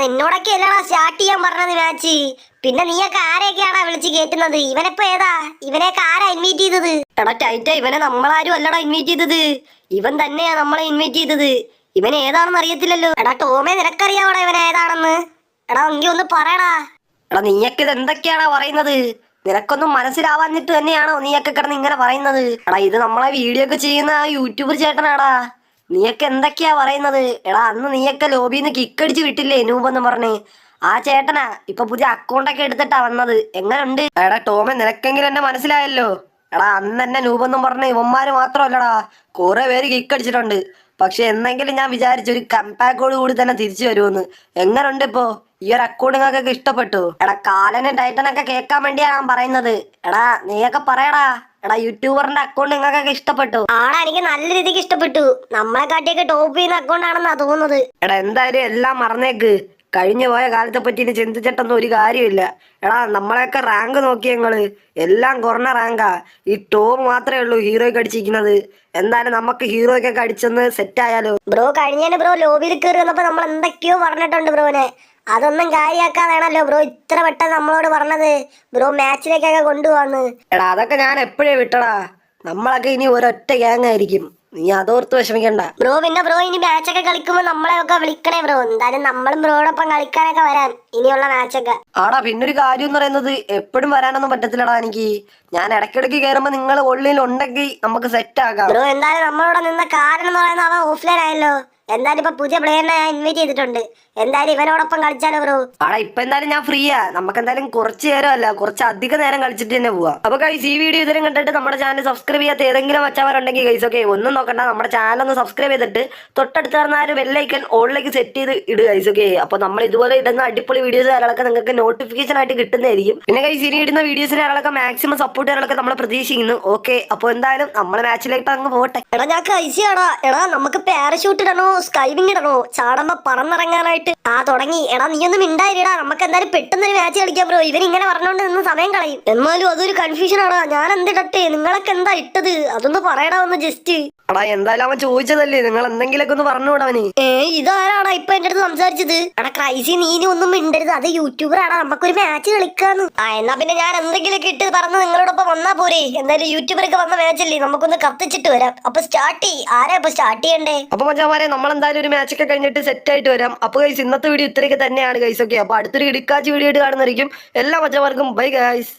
നിന്നോടൊക്കെ അല്ലടാ സ്റ്റാർട്ട് ചെയ്യാൻ പറഞ്ഞത് മാച്ച്. പിന്നെ നീയൊക്കെ ആരെയൊക്കെയാണോ വിളിച്ച് കേറ്റുന്നത്? ഇവനിപ്പോ ഏതാ? ഇവനെയൊക്കെ ആരാ ഇൻവൈറ്റ് ചെയ്തത്? എടാ ടൈറ്റ ഇവനെ നമ്മളാരും അല്ലടാ ഇൻവൈറ്റ് ചെയ്തത്. ഇവൻ തന്നെയാ നമ്മളെ ഇൻവൈറ്റ് ചെയ്തത്. ഇവൻ ഏതാണെന്ന് അറിയത്തില്ലല്ലോ. എടാ ടോമേ നിനക്കറിയാവടാ ഇവൻ ഏതാണെന്ന്? എടാ എങ്കിൽ ഒന്ന് പറയടാ. എടാ നീയൊക്കെ ഇത് എന്തൊക്കെയാണോ പറയുന്നത്? നിനക്കൊന്നും മനസ്സിലാവാഞ്ഞിട്ട് തന്നെയാണോ നീയൊക്കെ കിടന്ന് ഇങ്ങനെ പറയുന്നത്? എടാ ഇത് നമ്മളെ വീഡിയോ ഒക്കെ ചെയ്യുന്ന ആ യൂട്യൂബർ ചേട്ടനാടാ. നീയൊക്കെ എന്തൊക്കെയാ പറയുന്നത്? എടാ അന്ന് നീയൊക്കെ ലോബിന്ന് കിക്കടിച്ച് വിട്ടില്ലേ നൂപെന്ന് പറഞ്ഞേ. ആ ചേട്ടനാ ഇപ്പൊ പുതിയ അക്കൗണ്ടൊക്കെ എടുത്തിട്ടാ വന്നത്. എങ്ങനുണ്ട്? എടാ ടോമെ നിനക്കെങ്കിലും എന്നെ മനസ്സിലായല്ലോ. എടാ അന്ന് എന്നെ നൂപെന്നും പറഞ്ഞ ഇവന്മാര് മാത്രമല്ലടാ. കുറെ പേര് കിക്കടിച്ചിട്ടുണ്ട്. പക്ഷെ എന്നെങ്കിലും ഞാൻ വിചാരിച്ചു ഒരു കമ്പാക്കോട് കൂടി തന്നെ തിരിച്ചു വരുമെന്ന്. എങ്ങനുണ്ട് ഇപ്പോ? ഈ ഒരു അക്കൗണ്ട് നിങ്ങൾക്കൊക്കെ ഇഷ്ടപ്പെട്ടു. എടാ കാലനും ടൈറ്റനൊക്കെ കേൾക്കാൻ വേണ്ടിയാ ഞാൻ പറയുന്നത്. എടാ നീയൊക്കെ പറയടാ. എടാ യൂട്യൂബറിന്റെ അക്കൗണ്ട് നിങ്ങൾക്കൊക്കെ ഇഷ്ടപ്പെട്ടു. ആടാ എനിക്ക് നല്ല രീതിക്ക് ഇഷ്ടപ്പെട്ടു. നമ്മളെ കാട്ടിയൊക്കെ ടോപ്പ് ചെയ്യുന്ന അക്കൗണ്ട് ആണെന്നാ തോന്നുന്നത്. എടാ എന്തായാലും എല്ലാം മറന്നേക്ക്. കഴിഞ്ഞു പോയ കാലത്തെ പറ്റി ഇനി ചിന്തിച്ചിട്ടൊന്നും ഒരു കാര്യമില്ല. എടാ നമ്മളെയൊക്കെ റാങ്ക് നോക്കി ഞങ്ങൾ. എല്ലാം കുറഞ്ഞ റാങ്കാ ഈ ടോപ്പ് മാത്രമേ ഉള്ളൂ ഹീറോയ്ക്ക് അടിച്ചിരിക്കുന്നത്. എന്തായാലും നമുക്ക് ഹീറോയ്ക്കൊക്കെ അടിച്ചൊന്ന് സെറ്റ് ആയാലോ? ബ്രോ കഴിഞ്ഞ ബ്രോ ലോബിയിൽ കയറി വന്നപ്പോ നമ്മൾ എന്തൊക്കെയോ പറഞ്ഞിട്ടുണ്ട് ബ്രോനെ. അതൊന്നും കാര്യാക്കാതാണല്ലോ ബ്രോ. ഇത്ര പെട്ടെന്ന് നമ്മളോട് പറഞ്ഞത്. ബ്രോ മാച്ചിലേക്കൊക്കെ കൊണ്ടുപോവാന്ന്. എടാ അതൊക്കെ ഞാൻ എപ്പോഴേ വിട്ടടാ? നമ്മളൊക്കെ ഇനി ഒരൊറ്റ ഗ്യാങ് ആയിരിക്കും. നീ അതോർത്ത് വിഷമിക്കണ്ട. ബ്രോ പിന്നെ ബ്രോ ഇനി മാച്ചൊക്കെ കളിക്കുമ്പോ നമ്മളെ ഒക്കെ വിളിക്കണേ ബ്രോ. എന്തായാലും നമ്മളും ബ്രോടൊപ്പം കളിക്കാനൊക്കെ വരാം. ഇനിയുള്ള മാച്ചൊക്കെ. ആടാ പിന്നൊരു കാര്യം എന്ന് പറയുന്നത് എപ്പോഴും വരാനൊന്നും പറ്റത്തില്ലടാ എനിക്ക്. ഞാൻ ഇടയ്ക്കിടയ്ക്ക് കയറുമ്പോ നിങ്ങൾ ഉള്ളിൽ ഉണ്ടെങ്കിൽ നമുക്ക് സെറ്റ് ആക്കാം ബ്രോ എന്തായാലും നമ്മളോട് നിന്ന കാരണം എന്ന് പറയുന്നത് അവൻ ഓഫ്ലൈൻ ആയല്ലോ. എന്തായാലും ഇപ്പൊ പുതിയ പ്ലെയറിനെ ഞാൻ ഇൻവൈറ്റ് ചെയ്തിട്ടുണ്ട്. എന്തായാലും ഇവനോടൊപ്പം കളിച്ചാലോ ബ്രോ ആടാ ഇപ്പൊ എന്തായാലും ഞാൻ ഫ്രീയാ നമുക്ക് എന്തായാലും കുറച്ച് നേരം അല്ല കുറച്ച് അധിക നേരം കളിച്ചിട്ട് തന്നെ പോവാ. അപ്പൊ കൈസ് ഈ വീഡിയോ ഇതുവരെ കണ്ടിട്ട് നമ്മുടെ ചാനൽ സബ്സ്ക്രൈബ് ചെയ്യാത്ത ഏതെങ്കിലും വച്ചവരുണ്ടെങ്കിൽ കൈസ് ഓക്കെ ഒന്നും നോക്കണ്ട. നമ്മുടെ ചാനൽ ഒന്ന് സബ്സ്ക്രൈബ് ചെയ്തിട്ട് തൊട്ടടുത്ത് പറഞ്ഞ ആ ഒരു ഓളിലേക്ക് സെറ്റ് ചെയ്ത് ഇടുക കൈസ് ഓക്കെ അപ്പൊ നമ്മൾ ഇതുപോലെ ഇടുന്ന അടിപൊളി വീഡിയോസ് കാര്യങ്ങളൊക്കെ നിങ്ങൾക്ക് നോട്ടിഫിക്കേഷൻ ആയിട്ട് കിട്ടുന്നതായിരിക്കും. പിന്നെ കൈസ് ഇനി ഇടുന്ന വീഡിയോസിന് കാര്യങ്ങളൊക്കെ മാക്സിമം സപ്പോർട്ട് ചെയ്യാനൊക്കെ നമ്മൾ പ്രതീക്ഷിക്കുന്നു ഓക്കെ അപ്പൊ എന്തായാലും നമ്മളെ മാച്ചിലേക്ക് അങ്ങ് പോട്ടെ എടാ ഞാൻ കൈസിയാണോ എടാ നമുക്ക് പാരഷൂട്ട് ഇടണോ? സ്കൈവിംഗ് ഇടണോ ചാടുമ്പോ പറന്നിറങ്ങാനായിട്ട്. ആ തുടങ്ങി. എടാ നീ ഒന്നും മിണ്ടായിരടാ നമുക്ക് എന്തായാലും പെട്ടെന്ന് ഒരു മാച്ച് കളിക്കാം ബ്രോ ഇവൻ ഇങ്ങനെ പറഞ്ഞോണ്ട് നിന്ന് സമയം കളയും. എന്നാലും അതൊരു കൺഫ്യൂഷൻ ആണോ ഞാൻ എന്തിടട്ടെ നിങ്ങളൊക്കെ എന്താ ഇട്ടത്? അതൊന്ന് പറയടാ ഒന്ന് ജസ്റ്റ് എടാ എന്തായാലും അവൻ ചോദിച്ചതല്ലേ? നിങ്ങൾ എന്തെങ്കിലൊക്കെ ഒന്ന് പറഞ്ഞുവിടവന് ഏ ഇതാരാടാ ഇപ്പൊ എന്റെ അടുത്ത് സംസാരിച്ചത്? എടാ ക്രൈസി നീ ഇനി ഒന്നും മിണ്ടരുത്. അത് യൂട്യൂബർ ആണ് നമുക്കൊരു മാച്ച് കളിക്കാന്ന്. ആ എന്നാ പിന്നെ ഞാൻ എന്തെങ്കിലുമൊക്കെ ഇട്ട് പറഞ്ഞ് നിങ്ങളോടൊപ്പം വന്നാ പോരെ. എന്തായാലും യൂട്യൂബറൊക്കെ വന്ന മാച്ചല്ലേ നമുക്കൊന്ന് കത്തിച്ചിട്ട് വരാം. അപ്പൊ സ്റ്റാർട്ട് ചെയ് ആരാ ഇപ്പൊ സ്റ്റാർട്ട് ചെയ്യണ്ടേ? അപ്പൊ മച്ചാമാരെ നമ്മൾ എന്തായാലും ഒരു മാച്ച് ഒക്കെ കഴിഞ്ഞിട്ട് സെറ്റ് ആയിട്ട് വരാം. അപ്പൊ ഗൈസ് ഇന്നത്തെ വീഡിയോ ഇത്രയൊക്കെ തന്നെയാണ് ഗൈസ് ഓക്കെ അപ്പൊ അടുത്തൊരു ഇടുക്കാച്ച് വീഡിയോ ആയിട്ട് കാണുന്നതായിരിക്കും. എല്ലാ മച്ചമാർക്കും ബൈ ഗൈസ്